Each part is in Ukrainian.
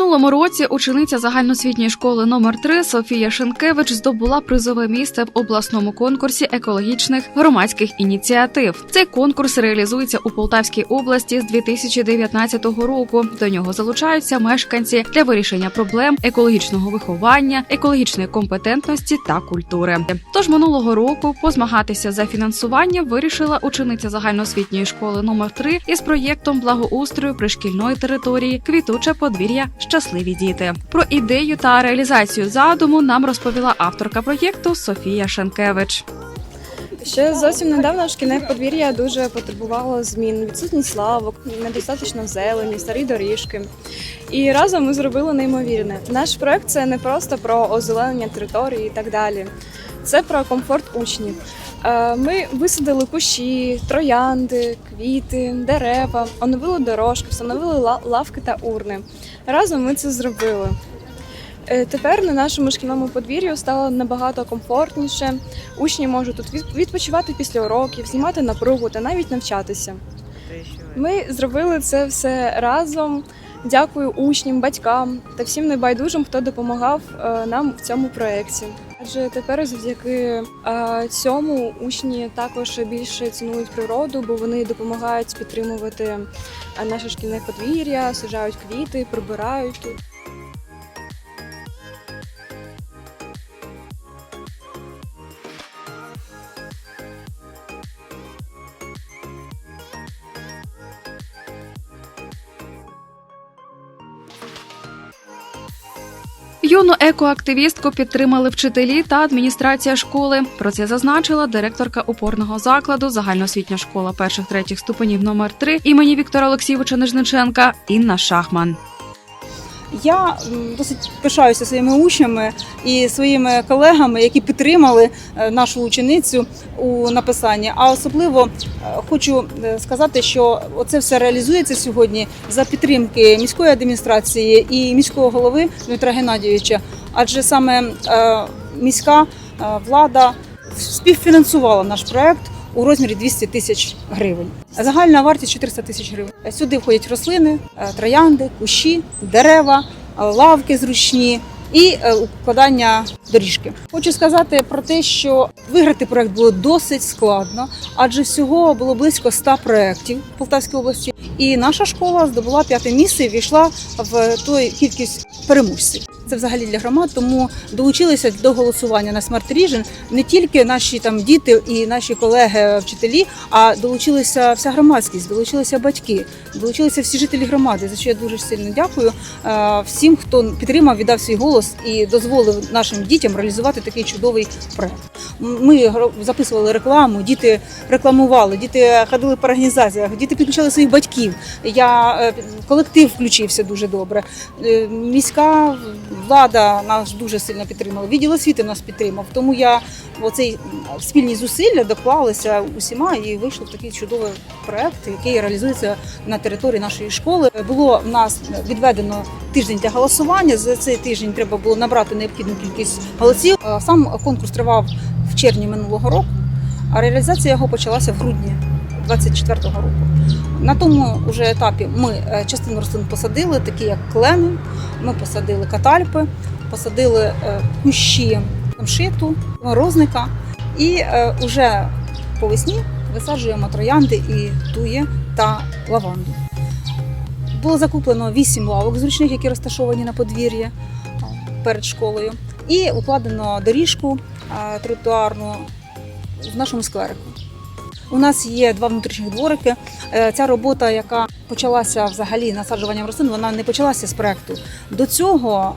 минулому році учениця загальноосвітньої школи номер 3 Софія Шенкевич здобула призове місце в обласному конкурсі екологічних громадських ініціатив. Цей конкурс реалізується у Полтавській області з 2019 року. До нього залучаються мешканці для вирішення проблем екологічного виховання, екологічної компетентності та культури. Тож минулого року позмагатися за фінансування вирішила учениця загальноосвітньої школи номер 3 із проєктом благоустрою пришкільної території Квітуче подвір'я Щасливі діти. Про ідею та реалізацію задуму нам розповіла авторка проєкту Софія Шенкевич. Ще зовсім недавно шкільне подвір'я дуже потребувало змін. Відсутність лавок, недостатньо зелені, старі доріжки. І разом ми зробили неймовірне. Наш проект це не просто про озеленення території і так далі. Це про комфорт учнів. Е, Ми висадили кущі, троянди, квіти, дерева, оновили дорожки, встановили лавки та урни. Разом ми це зробили. Е, Тепер на нашому шкільному подвір'ю стало набагато комфортніше. Учні можуть тут відпочивати після уроків, знімати напругу та навіть навчатися. Ми зробили це все разом. Дякую учням, батькам та всім небайдужим, хто допомагав е, нам в цьому проєкті. Адже тепер завдяки цьому учні також більше цінують природу, бо вони допомагають підтримувати наше шкільне подвір'я, саджають квіти, прибирають тут. Юну екоактивістку підтримали вчителі та адміністрація школи. Про це зазначила директорка опорного закладу загальноосвітня школа перших третіх ступенів номер 3 імені Віктора Олексійовича Нижниченка Інна Шахман. Я досить пишаюся своїми учнями і своїми колегами, які підтримали е, нашу ученицю у написанні. А особливо е, хочу е, сказати, що оце все реалізується сьогодні за підтримки міської адміністрації і міського голови Дмитра Геннадійовича. Адже саме міська влада співфінансувала наш проект. У розмірі 200 тисяч гривень. Загальна вартість 400 тисяч гривень. Сюди входять рослини, е, троянди, кущі, дерева, е, лавки зручні і е, укладання доріжки. Хочу сказати про те, що виграти проект було досить складно, адже всього було близько 100 проєктів в Полтавській області. І наша школа здобула п'яте місце і війшла в той кількість переможців. Це взагалі для громад, тому долучилися до голосування на Smart Region не тільки наші там діти і наші колеги-вчителі, а долучилися вся громадськість, долучилися батьки, долучилися всі жителі громади. За що я дуже сильно дякую е, всім, хто підтримав, віддав свій голос і дозволив нашим дітям реалізувати такий чудовий проект. Ми записували рекламу, діти рекламували, діти ходили по організаціях, діти підключали своїх батьків. Я е, колектив включився дуже добре. Е, Міська влада нас дуже сильно підтримала. Відділ освіти нас підтримав. Тому я оцей м, спільні зусилля доклалися усіма і вийшло в такий чудовий проект, який реалізується на території нашої школи. Було в нас відведено тиждень для голосування. За цей тиждень треба було набрати необхідну кількість голосів. Е, Сам конкурс тривав в червні минулого року, а реалізація його почалася в грудні 24-го року. На тому вже етапі ми е, частину рослин посадили, такі як клени, ми посадили катальпи, посадили е, кущі мшиту, морозника і е, уже по весні висаджуємо троянди і тує та лаванду. Було закуплено 8 лавок зручних, які розташовані на подвір'ї е, перед школою, і укладено доріжку е, тротуарну в нашому скверику. У нас є два внутрішніх дворики. Е, Ця робота, яка почалася взагалі насаджуванням рослин, вона не почалася з проекту. До цього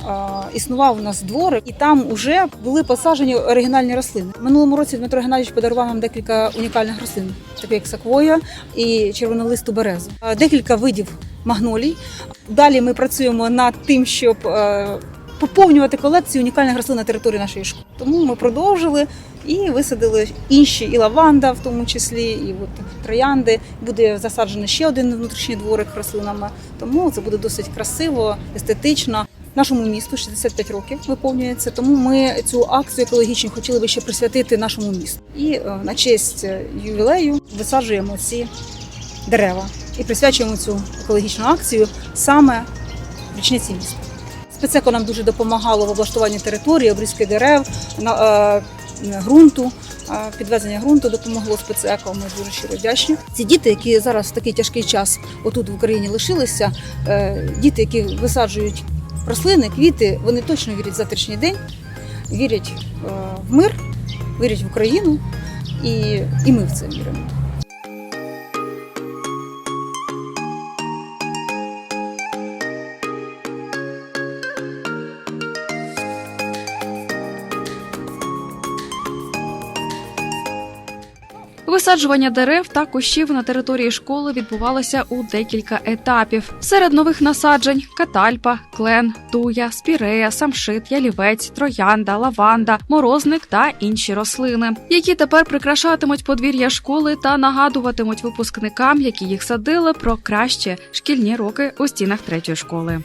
е, існував у нас дворик, і там вже були посаджені оригінальні рослини. Минулому році Дмитро Геннадійович подарував нам декілька унікальних рослин, такі як саквоя і червонолисту березу. Е, Декілька видів магнолій. Далі ми працюємо над тим, щоб поповнювати колекцію унікальних рослин на території нашої школи. Тому ми продовжили і висадили інші, і лаванда, в тому числі, і от троянди. Буде засаджений ще один внутрішній дворик рослинами. Тому це буде досить красиво, естетично. Нашому місту 65 років виповнюється, тому ми цю акцію екологічну хотіли би ще присвятити нашому місту. І е, на честь е, ювілею висаджуємо ці дерева і присвячуємо цю екологічну акцію саме річниці міста. Спецеко нам дуже допомагало в облаштуванні території, обрізки дерев, е, ґрунту. е, Підвезення ґрунту допомогло спецеко. Ми дуже щиро вдячні. Ці діти, які зараз в такий тяжкий час отут в Україні лишилися, е, діти, які висаджують рослини, квіти, вони точно вірять в завтрашній день, вірять в мир, вірять в Україну, і, і ми в це віримо. Висаджування дерев та кущів на території школи відбувалося у декілька етапів. Серед нових насаджень катальпа, клен, туя, спірея, самшит, ялівець, троянда, лаванда, морозник та інші рослини, які тепер прикрашатимуть подвір'я школи та нагадуватимуть випускникам, які їх садили, про кращі шкільні роки у стінах третьої школи.